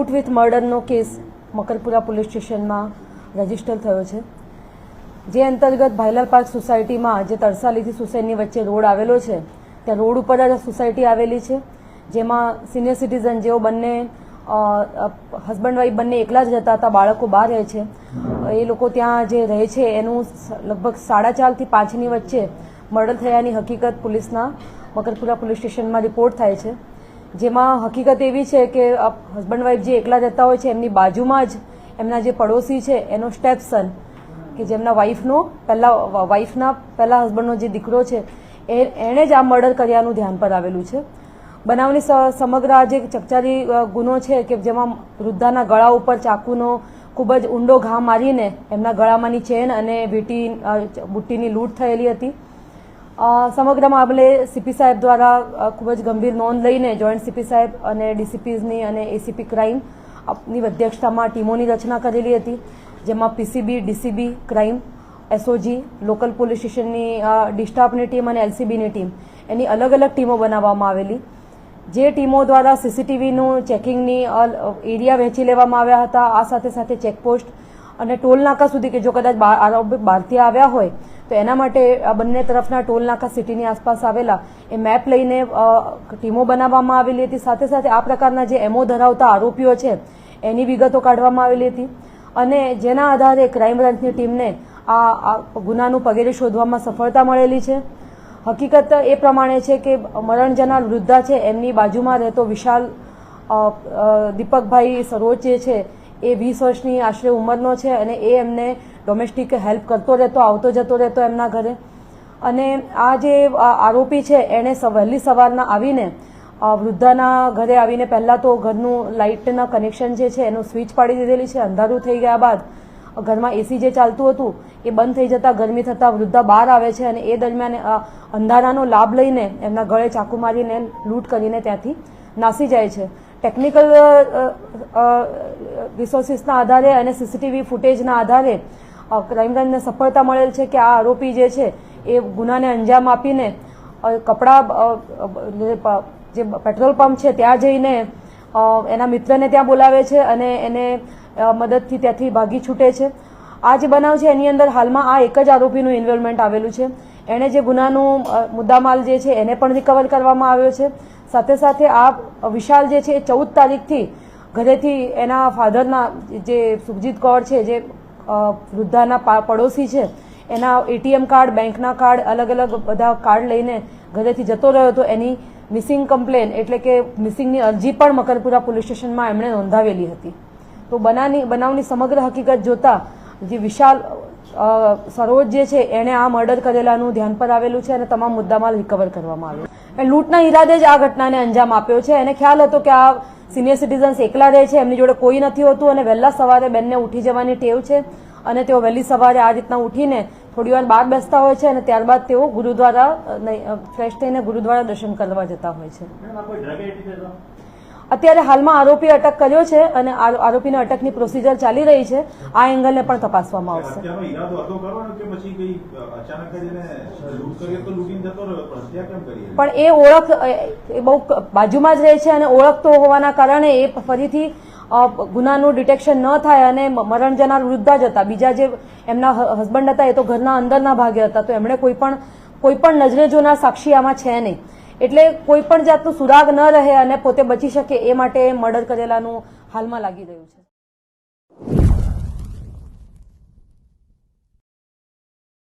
લૂંટ વિથ મર્ડરનો case Makarpura police સ્ટેશનમાં રજિસ્ટર થયો છે. જે અંતર્ગત ભાઈલાલ પાર્ક સોસાયટીમાં જે તરસાલીથી સુસાઈડની વચ્ચે રોડ આવેલો છે. ત્યાં રોડ ઉપર જ સોસાયટી આવેલી છે. જેમાં સિનિયર સિટીઝન જેઓ બંને હસબન્ડ વાઈફ બંને એકલા જ જતા હતા, બાળકો બહાર રહે છે. એ લોકો ત્યાં જે રહે છે એનું લગભગ સાડા ચારથી પાંચની વચ્ચે મર્ડર થયાની હકીકત પોલીસના મકરપુરા પોલીસ સ્ટેશનમાં રિપોર્ટ થાય છે. જેમાં હકીકત એવી છે કે હસબન્ડ વાઈફ જે એકલા જતા હોય છે, એમની બાજુમાં જ એમના જે પડોશી છે, એનો સ્ટેપ સન કે જેમના વાઈફનો પહેલાં વાઈફના પહેલાં હસબન્ડનો જે દીકરો છે, એ, એણે જ આ મર્ડર કર્યાનું ધ્યાન પર આવેલું છે. બનાવની સમગ્ર આ જે ચકચારી ગુનો છે કે જેમાં વૃદ્ધાના ગળા ઉપર ચાકુનો ખૂબ જ ઊંડો ઘા મારીને એમના ગળામાંની ચેન અને વીટી બુટ્ટીની લૂંટ થયેલી હતી. સમગ્ર મામલે સીપી સાહેબ દ્વારા ખૂબ જ ગંભીર નોંધ લઈને જોઈન્ટ સીપી સાહેબ અને ડીસીપીઝની અને એસીપી ક્રાઇમની અધ્યક્ષતામાં ટીમોની રચના કરેલી હતી, જેમાં PCB DCB crime SOG local police સ્ટેશનની ડિસ્ટાફની ટીમ અને એલસીબીની ટીમ એની અલગ અલગ ટીમો બનાવવામાં આવેલી. જે ટીમો દ્વારા સીસીટીવીનું ચેકિંગની એરિયા વહેંચી લેવામાં આવ્યા હતા. આ સાથે સાથે ચેકપોસ્ટ અને ટોલ નાકા સુધી કે જો કદાચ બહારથી આવ્યા હોય, તો એના માટે આ બંને તરફના ટોલ નાકા સિટીની આસપાસ આવેલા એ મેપ લઈને ટીમો બનાવવામાં આવેલી હતી. સાથે સાથે આ પ્રકારના જે એમઓ ધરાવતા આરોપીઓ છે, એની વિગતો કાઢવામાં આવેલી હતી. અને જેના આધારે ક્રાઇમ બ્રાન્ચની ટીમને આ ગુનાનું પગેરે શોધવામાં સફળતા મળેલી છે. હકીકત એ પ્રમાણે છે કે મરણ જનાર વૃદ્ધા છે, એમની બાજુમાં રહેતો વિશાલ દીપકભાઈ સરોજ જે છે એ વીસ વર્ષની આશરે ઉંમરનો છે અને એ એમને ડોમેસ્ટિક હેલ્પ કરતો રહેતો, આવતો જતો રહેતો એમના ઘરે. અને આ જે આરોપી છે, એણે વહેલી સવારના આવીને વૃદ્ધાના ઘરે આવીને પહેલાં તો ઘરનું લાઇટના કનેક્શન જે છે, એનું સ્વિચ પાડી દીધેલી છે. અંધારું થઈ ગયા બાદ ઘરમાં એસી જે ચાલતું હતું, એ બંધ થઈ જતાં ગરમી થતાં વૃદ્ધા બહાર આવે છે અને એ દરમિયાન અંધારાનો લાભ લઈને એમના ગળે ચાકુ મારીને લૂંટ કરીને ત્યાંથી નાસી જાય છે. ટેકનિકલ રિસોર્સિસના આધારે અને સીસીટીવી ફૂટેજના આધારે અ, ક્રાઇમ બ્રાન્ચને સફળતા મળેલ છે કે આ આરોપી જે છે એ ગુનાને અંજામ આપીને કપડાં જે પેટ્રોલ પંપ છે ત્યાં જઈને એના મિત્રને ત્યાં બોલાવે છે અને એને મદદથી ત્યાંથી ભાગી છૂટે છે. આ જે બનાવ છે એની અંદર હાલમાં આ એક જ આરોપીનું ઇન્વોલ્વમેન્ટ આવેલું છે. એણે જે ગુનાનું મુદ્દામાલ જે છે એને પણ રિકવર કરવામાં આવ્યો છે. સાથે સાથે આ વિશાલ જે છે એ ચૌદ તારીખથી ઘરેથી એના ફાધરના જે સુખજીત કૌર છે, જે વૃદ્ધાના પડોશી છે, એના એટીએમ કાર્ડ, બેંકના કાર્ડ અલગ અલગ બધા કાર્ડ લઈને ઘરેથી જતો રહ્યો હતો. એની મિસિંગ કમ્પ્લેન એટલે કે મિસિંગની અરજી પણ મકરપુરા પોલીસ સ્ટેશનમાં એમણે નોંધાવેલી હતી. તો બનાવની બનાવની સમગ્ર હકીકત જોતા જે વિશાલ સરોજ જે છે, એણે આ મર્ડર કરેલાનું ધ્યાન પર આવેલું છે અને તમામ મુદ્દામાં રિકવર કરવામાં આવ્યો. એ લૂંટના ઈરાદે જ આ ઘટનાને અંજામ આપ્યો છે. એને ખ્યાલ હતો કે આ સિનિયર સિટીઝન્સ એકલા રહે છે, એમની જોડે કોઈ નથી હોતું અને વહેલા સવારે બેનને ઉઠી જવાની ટેવ છે અને તેઓ વહેલી સવારે આ રીતના ઉઠીને થોડી વાર બહાર બેસતા હોય છે અને ત્યારબાદ તેઓ ગુરુદ્વારા ફ્રેશ થઈને ગુરુદ્વારા દર્શન કરવા જતા હોય છે. અત્યારે હાલમાં આરોપી અટક કર્યો છે અને આરોપીને અટકની પ્રોસિજર ચાલી રહી છે. આ એંગલને પણ તપાસવામાં આવશે. પણ એ ઓળખ એ બહુ બાજુમાં જ રહે છે અને ઓળખતો હોવાના કારણે એ ફરીથી ગુનાનું ડિટેક્શન ન થાય અને મરણ જનાર વૃદ્ધા જ હતા. બીજા જે એમના હસબન્ડ હતા એ તો ઘરના અંદરના ભાગે હતા. તો એમણે કોઈ પણ કોઈ પણ નજરે જોનાર સાક્ષી આમાં છે નહીં. એટલે કોઈ પણ જાતનું સુરાગ ન રહે અને પોતે બચી શકે એ માટે મર્ડર કરેલાનું હાલમાં લાગી રહ્યું છે.